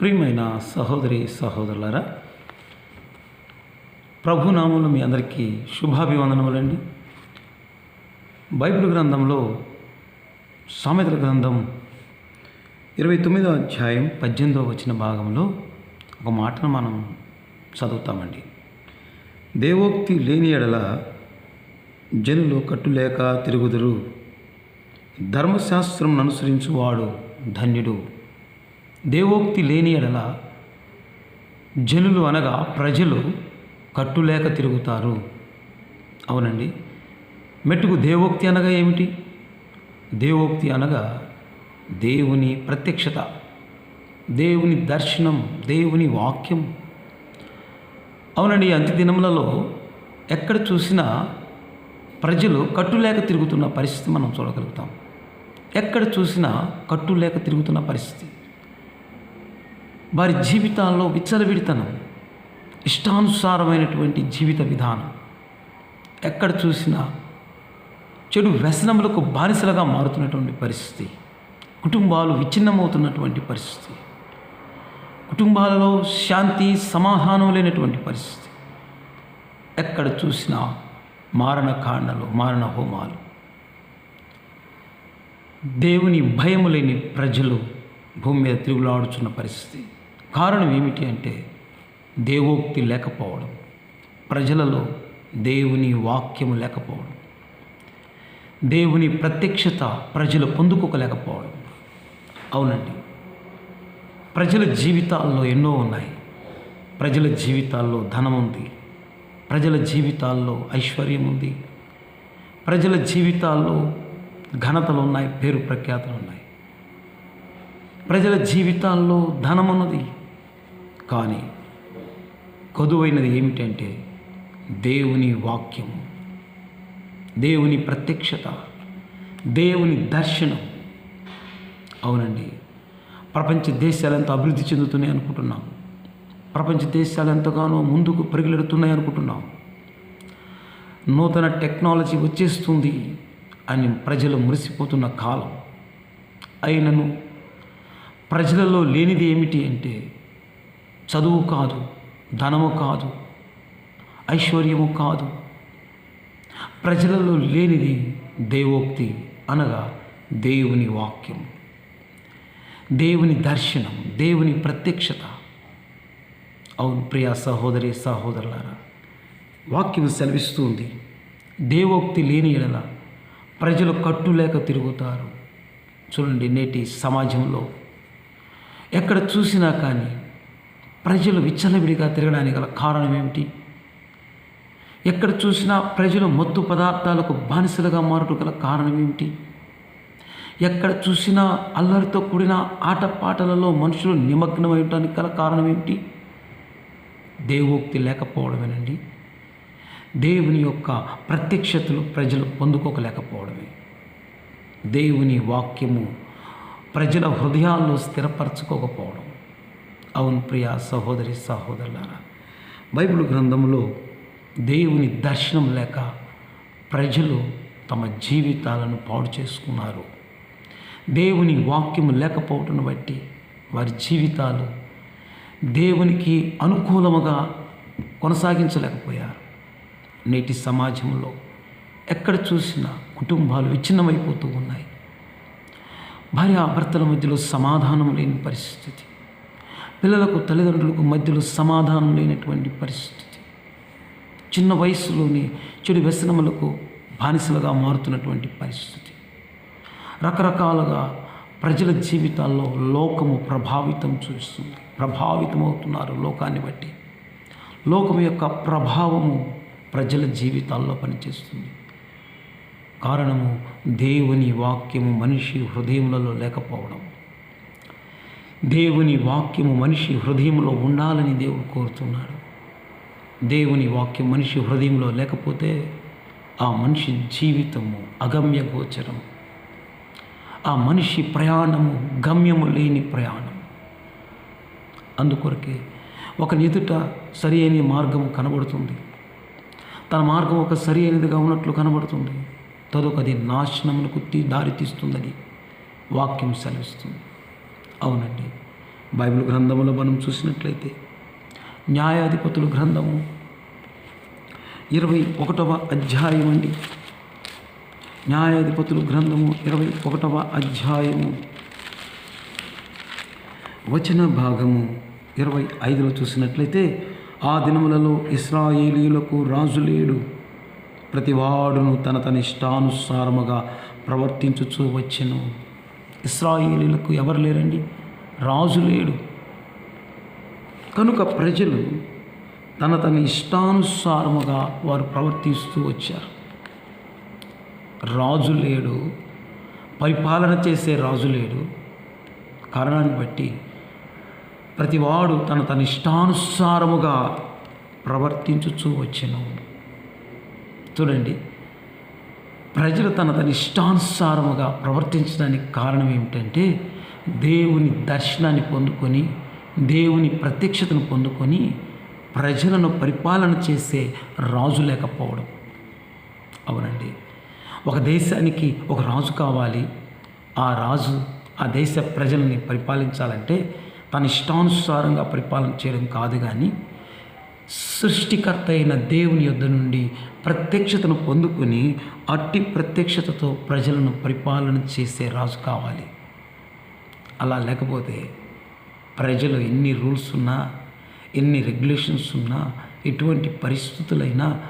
ప్రియమైన సహోదరి సహోదరులారా ప్రభునామంలో మీ అందరికీ శుభాభివందనములండి బైబిల్ గ్రంథంలో సామెతల గ్రంథం ఇరవై తొమ్మిదో అధ్యాయం పద్దెనిమిదో వచ్చిన భాగంలో ఒక మాటను మనం చదువుతామండి. దేవోక్తి లేని ఎడల జనులు కట్టులేక తిరుగుదురు. ధర్మశాస్త్రం అనుసరించువాడు ధన్యుడు. దేవోక్తి లేని ఎడల జనులు అనగా ప్రజలు కట్టులేక తిరుగుతారు. అవునండి. మెట్టుకు దేవోక్తి అనగా ఏమిటి? దేవోక్తి అనగా దేవుని ప్రత్యక్షత దేవుని దర్శనం దేవుని వాక్యం. అవునండి ఈ అంత్య దినములలో ఎక్కడ చూసినా ప్రజలు కట్టులేక తిరుగుతున్న పరిస్థితి మనం చూడగలుగుతాం. ఎక్కడ చూసినా కట్టులేక తిరుగుతున్న పరిస్థితి. వారి జీవితాల్లో విచ్చలవిడితనం ఇష్టానుసారమైనటువంటి జీవిత విధానం. ఎక్కడ చూసినా చెడు వ్యసనములకు బానిసలుగా మారుతున్నటువంటి పరిస్థితి. కుటుంబాలు విచ్ఛిన్నమవుతున్నటువంటి పరిస్థితి. కుటుంబాలలో శాంతి సమాధానం లేనటువంటి పరిస్థితి. ఎక్కడ చూసినా మారణ కాండలు మారణ హోమాలు. దేవుని భయము లేని ప్రజలు భూమి మీద తిరుగులాడుచున్న పరిస్థితి. కారణం ఏమిటి అంటే దేవోక్తి లేకపోవడం ప్రజలలో దేవుని వాక్యము లేకపోవడం దేవుని ప్రత్యక్షత ప్రజలు పొందుకోలేకపోవడం. అవునండి. ప్రజల జీవితాల్లో ఎన్నో ఉన్నాయి. ప్రజల జీవితాల్లో ధనం ఉంది. ప్రజల జీవితాల్లో ఐశ్వర్యం ఉంది. ప్రజల జీవితాల్లో ఘనతలు ఉన్నాయి పేరు ప్రఖ్యాతలు ఉన్నాయి. ప్రజల జీవితాల్లో ధనం ఉన్నది కానీ కొదువైనది ఏమిటంటే దేవుని వాక్యం దేవుని ప్రత్యక్షత దేవుని దర్శనం. అవునండి. ప్రపంచ దేశాలు ఎంతో అభివృద్ధి చెందుతున్నాయి అనుకుంటున్నాం. ప్రపంచ దేశాలు ఎంతగానో ముందుకు పరిగెడుతున్నాయి అనుకుంటున్నాం. నూతన టెక్నాలజీ వచ్చేస్తుంది అని ప్రజలు మురిసిపోతున్న కాలం. అయినను ప్రజలలో లేనిది ఏమిటి అంటే చదువు కాదు ధనము కాదు ఐశ్వర్యము కాదు. ప్రజలలో లేనిది దేవోక్తి అనగా దేవుని వాక్యం. దేవుని దర్శనం దేవుని ప్రత్యక్షత. అవును ప్రియా సహోదరి సహోదరులారా వాక్యం సెలవిస్తుంది. దేవోక్తి లేని ఎడల ప్రజలు కట్టులేక తిరుగుతారు. చూడండి నేటి సమాజంలో. ఎక్కడ చూసినా కానీ ప్రజలు విచ్చలవిడిగా తిరగడానికి గల కారణం ఏమిటి? ఎక్కడ చూసినా ప్రజలు మత్తు పదార్థాలకు బానిసలుగా మారుట గల కారణం ఏమిటి? ఎక్కడ చూసినా అల్లరితో కూడిన ఆటపాటలలో మనుషులు నిమగ్నమయటానికి గల కారణం ఏమిటి? దేవోక్తి లేకపోవడమేనండి. దేవుని యొక్క ప్రత్యక్షతలు ప్రజలు పొందుకోకలేకపోవడమే. దేవుని వాక్యము ప్రజల హృదయాల్లో స్థిరపరచుకోకపోవడం అవును ప్రియ సహోదరి సహోదరులారా. బైబిల్ గ్రంథంలో దేవుని దర్శనం లేక ప్రజలు తమ జీవితాలను పాడు చేసుకున్నారు. దేవుని వాక్యము లేకపోవటం బట్టి వారి జీవితాలు దేవునికి అనుకూలముగా కొనసాగించలేకపోయారు. నేటి సమాజంలో ఎక్కడ చూసినా కుటుంబాలు విచ్ఛిన్నమైపోతూ ఉన్నాయి. భార్యాభర్తల మధ్యలో సమాధానం లేని పరిస్థితి. పిల్లలకు తల్లిదండ్రులకు మధ్యలో సమాధానం లేనటువంటి పరిస్థితి. చిన్న వయసులోని చెడు వ్యసనములకు బానిసలుగా మారుతున్నటువంటి పరిస్థితి. రకరకాలుగా ప్రజల జీవితాల్లో లోకము ప్రభావితం చూస్తుంది. ప్రభావితమవుతున్నారు లోకాన్ని బట్టి. లోకం యొక్క ప్రభావము ప్రజల జీవితాల్లో పనిచేస్తుంది. కారణము దేవుని వాక్యము మనిషి హృదయములలో లేకపోవడం. దేవుని వాక్యము మనిషి హృదయంలో ఉండాలని దేవుడు కోరుతున్నాడు. దేవుని వాక్యం మనిషి హృదయంలో లేకపోతే ఆ మనిషి జీవితము అగమ్య గోచరం. ఆ మనిషి ప్రయాణము గమ్యము లేని ప్రయాణం. అందుకొరకే ఒక ఎదుట సరి అయిన మార్గము కనబడుతుంది. తన మార్గం ఒక సరి అయినదిగా ఉన్నట్లు కనబడుతుంది. తదొకది నాశనమునకు కుత్తి దారితీస్తుందని వాక్యం సెలవిస్తుంది. అవునండి. బైబిల్ గ్రంథంలో మనం చూసినట్లయితే న్యాయాధిపతుల గ్రంథము ఇరవై ఒకటవ అధ్యాయం అండి. న్యాయాధిపతుల గ్రంథము ఇరవై ఒకటవ అధ్యాయము వచన భాగము ఇరవై ఐదులో చూసినట్లయితే ఆ దినములలో ఇస్రాయేలీలకు రాజు లేడు. ప్రతివాడును తన తన ఇష్టానుసారముగా ప్రవర్తించుచూ వచ్చెను. ఇస్రాయేలీలకు ఎవరు లేరండి? రాజు లేడు. కనుక ప్రజలు తన తన ఇష్టానుసారముగా వారు ప్రవర్తిస్తూ వచ్చారు. రాజు లేడు. పరిపాలన చేసే రాజు లేడు. కారణాన్ని బట్టి ప్రతివాడు తన తన ఇష్టానుసారముగా ప్రవర్తించుచూ వచ్చెను. చూడండి. ప్రజలు తన తన ఇష్టానుసారముగా ప్రవర్తించడానికి కారణం ఏమిటంటే దేవుని దర్శనాన్ని పొందుకొని దేవుని ప్రత్యక్షతను పొందుకొని ప్రజలను పరిపాలన చేసే రాజు లేకపోవడం. అవునండి. ఒక దేశానికి ఒక రాజు కావాలి. ఆ రాజు ఆ దేశ ప్రజల్ని పరిపాలించాలంటే తన ఇష్టానుసారంగా పరిపాలన చేయడం కాదు కానీ సృష్టికర్త అయిన దేవుని యొద్ద నుండి ప్రత్యక్షతను పొందుకొని అట్టి ప్రత్యక్షతతో ప్రజలను పరిపాలన చేసే రాజు కావాలి. అలా లేకపోతే ప్రజలు ఎన్ని రూల్స్ ఉన్నా ఎన్ని రెగ్యులేషన్స్ ఉన్నా ఎటువంటి పరిస్థితులైనా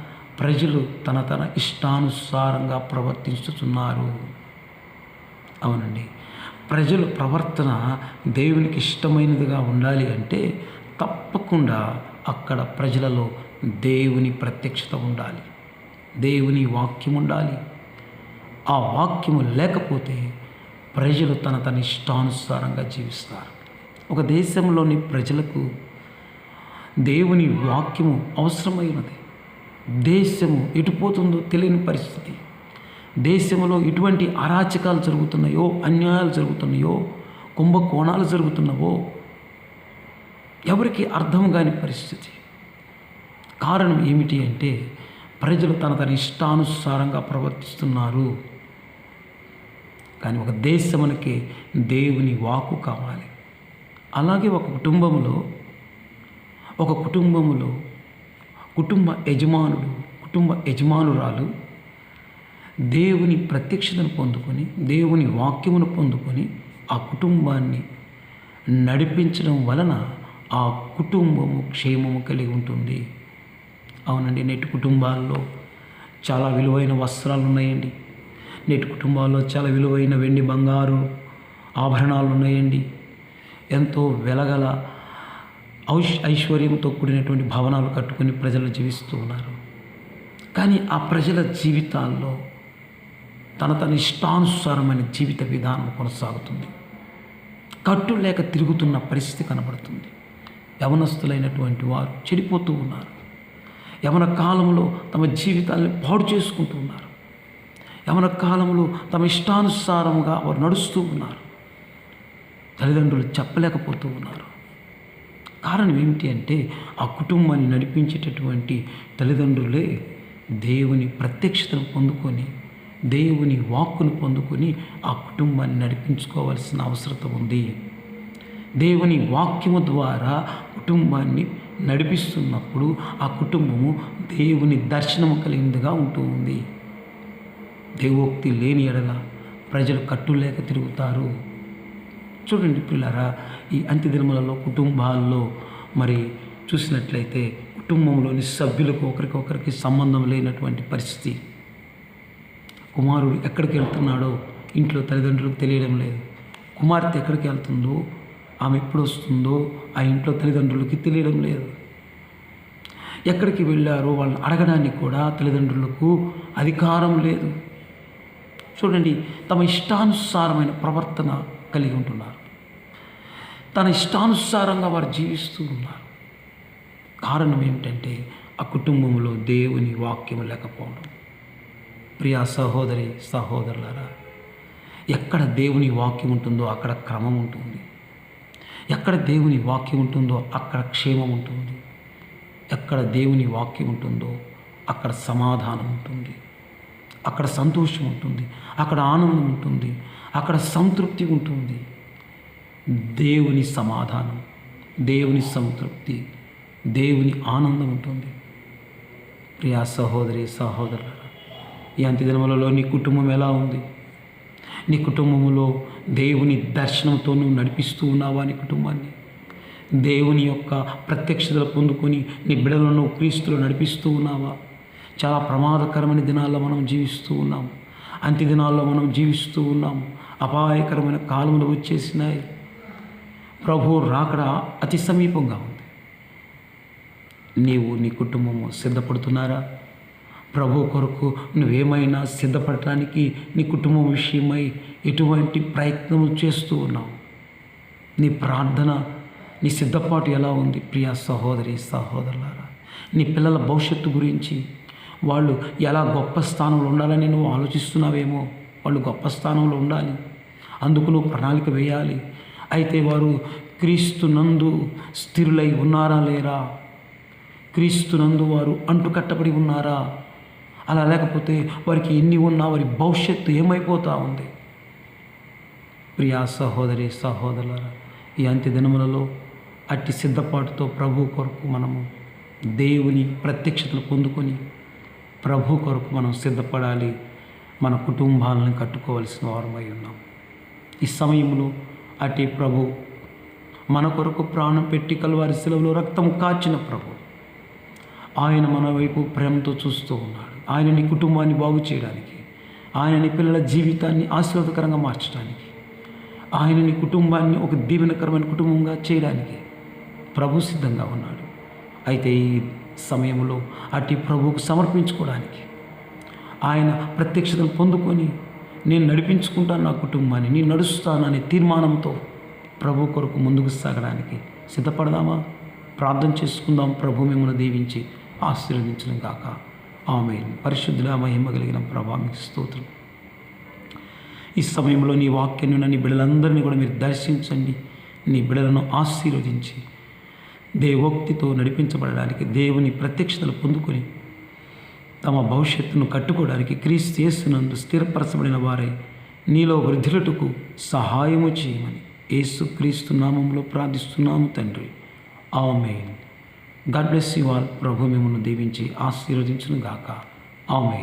ప్రజలు తన తన ఇష్టానుసారంగా ప్రవర్తిస్తున్నారు అవునండి. ప్రజల ప్రవర్తన దేవునికి ఇష్టమైనదిగా ఉండాలి అంటే తప్పకుండా అక్కడ ప్రజలలో దేవుని ప్రత్యక్షత ఉండాలి. దేవుని వాక్యం ఉండాలి. ఆ వాక్యము లేకపోతే ప్రజలు తన తన ఇష్టానుసారంగా జీవిస్తారు. ఒక దేశంలోని ప్రజలకు దేవుని వాక్యము అవసరమైనది. దేశము ఎటుపోతుందో తెలియని పరిస్థితి. దేశంలో ఎటువంటి అరాచకాలు జరుగుతున్నాయో అన్యాయాలు జరుగుతున్నాయో కుంభకోణాలు జరుగుతున్నావో ఎవరికి అర్థం కాని పరిస్థితి. కారణం ఏమిటి అంటే ప్రజలు తన తన ఇష్టానుసారంగా ప్రవర్తిస్తున్నారు. కానీ ఒక దేశమునకి దేవుని వాకు కావాలి. అలాగే ఒక కుటుంబంలో ఒక కుటుంబములో కుటుంబ యజమానుడు కుటుంబ యజమానురాలు దేవుని ప్రత్యక్షతను పొందుకొని దేవుని వాక్యమును పొందుకొని ఆ కుటుంబాన్ని నడిపించడం వలన ఆ కుటుంబము క్షేమము కలిగి ఉంటుంది. అవునండి నేటి కుటుంబాల్లో చాలా విలువైన వస్త్రాలు ఉన్నాయండి నేటి కుటుంబాల్లో చాలా విలువైన వెండి బంగారు ఆభరణాలు ఉన్నాయండి. ఎంతో వెలగల ఔష్ ఐశ్వర్యంతో కూడినటువంటి భవనాలు కట్టుకొని ప్రజలు జీవిస్తూ ఉన్నారు. కానీ ఆ ప్రజల జీవితాల్లో తన తన ఇష్టానుసారమైన జీవిత విధానం కొనసాగుతుంది. కట్టు లేక తిరుగుతున్న పరిస్థితి కనబడుతుంది. యవనస్తులైనటువంటి వారు చెడిపోతూ ఉన్నారు. యవన కాలంలో తమ జీవితాన్ని పాడు చేసుకుంటూ ఉన్నారు. యవన కాలంలో తమ ఇష్టానుసారముగా వారు నడుస్తూ ఉన్నారు. తల్లిదండ్రులు చెప్పలేకపోతూ ఉన్నారు. కారణం ఏమిటి అంటే ఆ కుటుంబాన్ని నడిపించేటటువంటి తల్లిదండ్రులే దేవుని ప్రత్యక్షతను పొందుకొని దేవుని వాక్కును పొందుకొని ఆ కుటుంబాన్ని నడిపించుకోవాల్సిన అవసరత ఉంది. దేవుని వాక్యము ద్వారా కుటుంబాన్ని నడిపిస్తున్నప్పుడు ఆ కుటుంబము దేవుని దర్శనము కలిగిందిగా ఉంటుంది దేవోక్తి లేని ఎడల ప్రజలు కట్టులేక తిరుగుతారు. చూడండి పిల్లరా ఈ అంత్యదినములలో కుటుంబాల్లో మరి చూసినట్లయితే కుటుంబంలోని సభ్యులకు ఒకరికొకరికి సంబంధం లేనటువంటి పరిస్థితి. కుమారుడు ఎక్కడికి వెళ్తున్నాడో ఇంట్లో తల్లిదండ్రులకు తెలియడం లేదు. కుమార్తె ఎక్కడికి వెళ్తుందో ఆమె ఎప్పుడు వస్తుందో ఆ ఇంట్లో తల్లిదండ్రులకి తెలియడం లేదు. ఎక్కడికి వెళ్ళారో వాళ్ళని అడగడానికి కూడా తల్లిదండ్రులకు అధికారం లేదు. చూడండి తమ ఇష్టానుసారమైన ప్రవర్తన కలిగి ఉంటున్నారు. తన ఇష్టానుసారంగా వారు జీవిస్తూ ఉన్నారు. కారణం ఏమిటంటే ఆ కుటుంబంలో దేవుని వాక్యం లేకపోవడం. ప్రియా సహోదరి సహోదరులారా ఎక్కడ దేవుని వాక్యం ఉంటుందో అక్కడ క్రమం ఉంటుంది. ఎక్కడ దేవుని వాక్యం ఉంటుందో అక్కడ క్షేమం ఉంటుంది. ఎక్కడ దేవుని వాక్యం ఉంటుందో అక్కడ సమాధానం ఉంటుంది. అక్కడ సంతోషం ఉంటుంది. అక్కడ ఆనందం ఉంటుంది. అక్కడ సంతృప్తి ఉంటుంది. దేవుని సమాధానం దేవుని సంతృప్తి దేవుని ఆనందం ఉంటుంది. ప్రియా సహోదరి సహోదరు ఈ అంత్యదినములలో నీ కుటుంబం ఎలా ఉంది? నీ కుటుంబంలో దేవుని దర్శనంతో నువ్వు నడిపిస్తూ ఉన్నావా నీ కుటుంబాన్ని? దేవుని యొక్క ప్రత్యక్షతలు పొందుకొని నీ బిడలను క్రీస్తులు నడిపిస్తూ ఉన్నావా? చాలా ప్రమాదకరమైన దినాల్లో మనం జీవిస్తూ ఉన్నాం. అంత్య దినాల్లో మనం జీవిస్తూ ఉన్నాం. అపాయకరమైన కాలములు వచ్చేసినాయి. ప్రభు రాకడ అతి సమీపంగా ఉంది. నీవు నీ కుటుంబము సిద్ధపడుతున్నారా? ప్రభు కొరకు నువ్వేమైనా సిద్ధపడటానికి నీ కుటుంబం విషయమై ఎటువంటి ప్రయత్నం చేస్తూ ఉన్నావు? నీ ప్రార్థన నీ సిద్ధపాటు ఎలా ఉంది? ప్రియా సహోదరి సహోదరులారా నీ పిల్లల భవిష్యత్తు గురించి వాళ్ళు ఎలా గొప్ప స్థానంలో ఉండాలని నువ్వు ఆలోచిస్తున్నావేమో? వాళ్ళు గొప్ప స్థానంలో ఉండాలి. అందుకు నువ్వు ప్రణాళిక వేయాలి. అయితే వారు క్రీస్తునందు స్థిరులై ఉన్నారా లేరా? క్రీస్తునందు వారు అంటుకట్టబడి ఉన్నారా? అలా లేకపోతే వారికి ఎన్ని ఉన్నా వారి భవిష్యత్తు ఏమైపోతా ఉంది? ప్రియా సహోదరి సహోదరుల ఈ అంత్య దినములలో అట్టి సిద్ధపాటుతో ప్రభు కొరకు మనము దేవుని ప్రత్యక్షతను పొందుకొని ప్రభు కొరకు మనం సిద్ధపడాలి. మన కుటుంబాలను కట్టుకోవలసిన వారమై ఉన్నాం. ఈ సమయంలో అట్టి ప్రభు మన కొరకు ప్రాణం పెట్టి కలవారి సెలవులో రక్తం కాచిన ప్రభు ఆయన మన వైపు ప్రేమతో చూస్తూ ఉన్నాడు. ఆయన నీ కుటుంబాన్ని బాగు చేయడానికి ఆయన నీ పిల్లల జీవితాన్ని ఆశీర్వాదకరంగా మార్చడానికి ఆయన నీ కుటుంబాన్ని ఒక దీవెనకరమైన కుటుంబంగా చేయడానికి ప్రభు సిద్ధంగా ఉన్నాడు. అయితే ఈ సమయంలో అట్టి ప్రభువుకు సమర్పించుకోవడానికి ఆయన ప్రత్యక్షతను పొందుకొని నేను నడిపించుకుంటాను నా కుటుంబాన్ని నేను నడుస్తాననే తీర్మానంతో ప్రభు కొరకు ముందుకు సాగడానికి సిద్ధపడదామా? ప్రార్థన చేసుకుందాం. ప్రభు మిమ్మల్ని దీవించి ఆశీర్వదించడం కాక ఆమె పరిశుద్ధుల మహిమ కలిగిన ప్రభా మీకు స్తోత్రం. ఈ సమయంలో నీ వాక్యం నీ బిడ్డలందరినీ కూడా మీరు దర్శించండి. నీ బిడ్డలను ఆశీర్వదించి దేవోక్తితో నడిపించబడడానికి దేవుని ప్రత్యక్షతలు పొందుకొని తమ భవిష్యత్తును కట్టుకోవడానికి క్రీస్తు చేస్తున్నందు స్థిరపరచబడిన వారై నీలో వృద్ధులటుకు సహాయము చేయమని యేసు క్రీస్తు నామంలో ప్రార్థిస్తున్నాము తండ్రి. Amen. God bless you all. ప్రభు మిమ్మల్ని దీవించి ఆశీర్వదించును గాక ఆమె